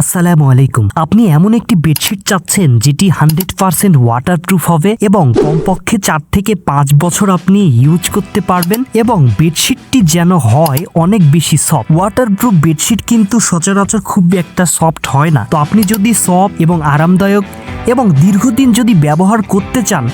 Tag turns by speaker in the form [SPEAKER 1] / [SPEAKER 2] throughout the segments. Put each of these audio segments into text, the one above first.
[SPEAKER 1] আসসালামু আলাইকুম। আপনি এমন একটি বেডশিট চাচ্ছেন যেটি হান্ড্রেড পার্সেন্ট ওয়াটারপ্রুফ হবে এবং কমপক্ষে চার থেকে পাঁচ বছর আপনি ইউজ করতে পারবেন এবং বেডশিটটি যেন হয় অনেক বেশি সফট। ওয়াটারপ্রুফ বেডশিট কিন্তু সচরাচর খুব একটা সফট হয় না। তো আপনি যদি সফট এবং আরামদায়ক এবং দীর্ঘদিন যদি ব্যবহার করতে চান,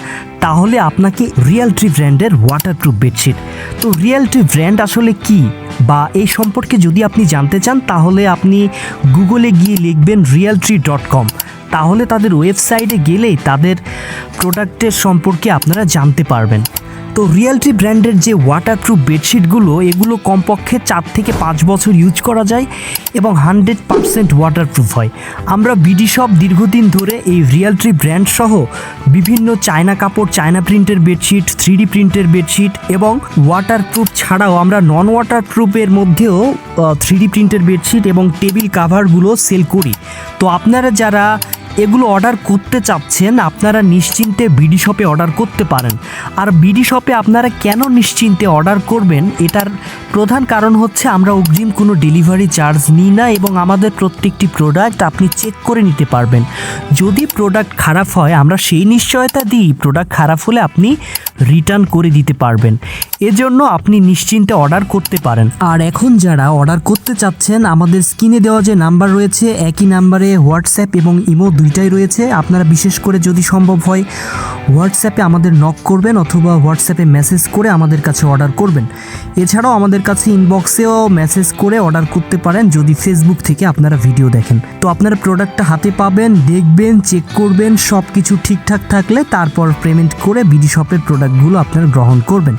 [SPEAKER 1] তাহলে আপনাকে রিয়েল ট্রি ব্র্যান্ডের ওয়াটারপ্রুফ বেডশিট। তো রিয়েল ট্রি ব্র্যান্ড আসলে কি? বা এই সম্পর্কে যদি আপনি জানতে চান, তাহলে আপনি গুগলে গিয়ে লিখবেন রিয়ালট্রি ডট কম। তাহলে তাদের ওয়েবসাইটে গেলেই তাদের প্রোডাক্টের সম্পর্কে আপনারা জানতে পারবেন। তো রিয়েলটি ব্র্যান্ডের যে ওয়াটারপ্রুফ বেডশিটগুলো এগুলো কমপক্ষে চার থেকে পাঁচ বছর ইউজ করা যায় এবং হান্ড্রেড পারসেন্ট ওয়াটারপ্রুফ হয়। আমরা বিডি শপ দীর্ঘদিন ধরে এই রিয়েলট্রি ব্র্যান্ড সহ বিভিন্ন চায়না কাপড়, চায়না প্রিন্টের বেডশিট থ্রি প্রিন্টের বেডশিট এবং ওয়াটারপ্রুফ ছাড়াও আমরা নন ওয়াটারপ্রুফের মধ্যেও থ্রি প্রিন্টের বেডশিট এবং টেবিল কাভারগুলো সেল করি। তো আপনারা যারা এগুলো অর্ডার করতে চাচ্ছেন, আপনারা নিশ্চিন্তে বিডি শপে অর্ডার করতে পারেন। আর বিডি শপে আপনারা কেন নিশ্চিন্তে অর্ডার করবেন, এটার প্রধান কারণ হচ্ছে আমরা অগ্রিম কোনো ডেলিভারি চার্জ নিই না এবং আমাদের প্রত্যেকটি প্রোডাক্ট আপনি চেক করে নিতে পারবেন। যদি প্রোডাক্ট খারাপ হয়, আমরা সেই নিশ্চয়তা দিই প্রোডাক্ট খারাপ হলে আপনি রিটার্ন করে দিতে পারবেন। এজন্য আপনি নিশ্চিন্তে অর্ডার করতে পারেন। আর এখন যারা অর্ডার করতে চাচ্ছেন, আমাদের স্ক্রিনে দেওয়া যে নাম্বার রয়েছে, একই নাম্বারে হোয়াটসঅ্যাপ এবং ইমো দুইটাই রয়েছে। আপনারা বিশেষ করে যদি সম্ভব হয়, হোয়াটসঅ্যাপে আমাদের নক করবেন অথবা হোয়াটসঅ্যাপে মেসেজ করে আমাদের কাছে অর্ডার করবেন। এছাড়াও আমাদের কাছে ইনবক্সেও মেসেজ করে অর্ডার করতে পারেন যদি ফেসবুক থেকে আপনারা ভিডিও দেখেন। তো আপনারা প্রোডাক্টটা হাতে পাবেন, দেখবেন, চেক করবেন সব কিছু ঠিকঠাক থাকলে তারপর পেমেন্ট করে বিডি শপের প্রোডাক্টগুলো আপনারা গ্রহণ করবেন।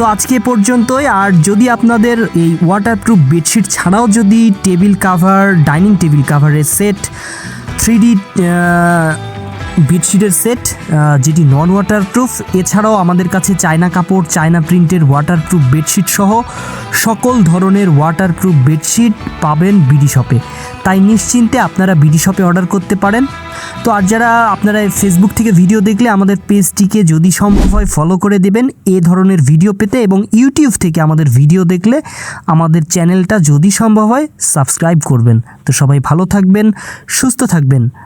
[SPEAKER 1] তো আজকে পর্যন্তই। আর যদি আপনাদের এই ওয়াটারপ্রুফ বেডশিট ছাড়াও যদি টেবিল কাভার ডাইনিং টেবিল কাভারের সেট থ্রি ডি বেডশিটের সেট যেটি নন ওয়াটারপ্রুফ এছাড়াও আমাদের কাছে চায়না কাপড়, চায়না প্রিন্টের ওয়াটারপ্রুফ বেডশিট সহ সকল ধরনের ওয়াটারপ্রুফ বেডশিট পাবেন বিডি শপে তাই নিশ্চিন্তে আপনারা বিডি শপে অর্ডার করতে পারেন। তো আর যারা আপনারা ফেসবুক থেকে ভিডিও দেখলে আমাদের পেজটিকে যদি সম্ভব হয় ফলো করে দেবেন এ ধরনের ভিডিও পেতে এবং ইউটিউব থেকে আমাদের ভিডিও দেখলে আমাদের চ্যানেলটা যদি সম্ভব হয় সাবস্ক্রাইব করবেন। তো সবাই ভালো থাকবেন, সুস্থ থাকবেন।